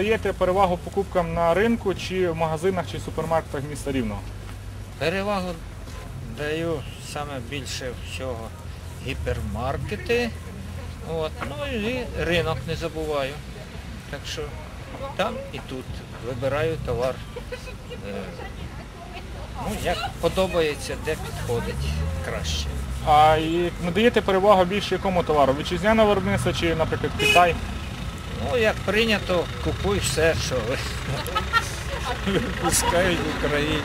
Даєте перевагу покупкам на ринку чи в магазинах чи супермаркетах міста Рівного? Перевагу даю саме більше всього гіпермаркети. От. Ну і ринок не забуваю. Так що там і тут вибираю товар. е, Ну, як подобається, де підходить краще. А і надаєте перевагу більше якому товару? Вітчизняне виробництво чи, наприклад, Китай? Ну, як прийнято, купуй все, що випускають в Україні.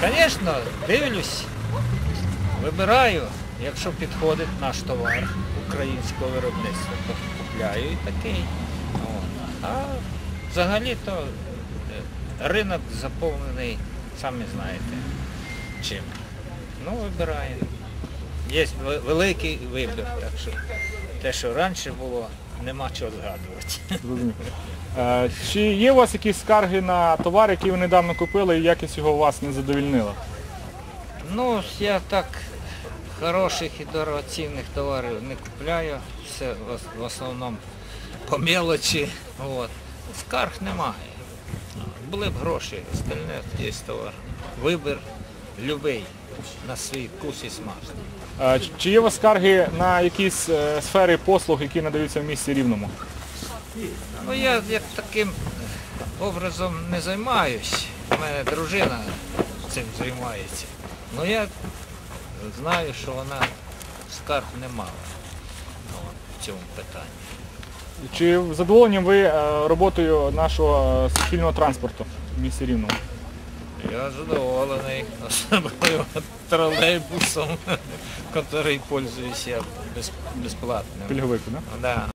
Звісно, дивлюсь, вибираю, якщо підходить наш товар українського виробництва, то купляю і такий. А взагалі-то е, ринок заповнений, самі знаєте, чим. Ну, вибираємо. Є великий вибір, так що те, що раніше було, нема чого згадувати. Е, Чи є у вас якісь скарги на товар, який ви недавно купили і якість його вас не задовільнила? Ну, я так хороших і дорогоцінних товарів не купляю. Все в ос- в основному по мелочі. От. Скарг немає. Були б гроші, остальне є товар. Вибір любий на свій вкус і смак. Е, Чи є у вас скарги на якісь е, сфери послуг, які надаються в місті Рівному? Ну я як таким образом не займаюсь. У мене дружина цим займається. Ну я знаю, що вона скарг не мала ну, в цьому питанні. Чи задоволені ви е, роботою нашого е, суспільного транспорту в місті Рівному? Я задоволений, особливо тролейбусом, який пользуюсь я без- безплатно. Пільговику, да? Да.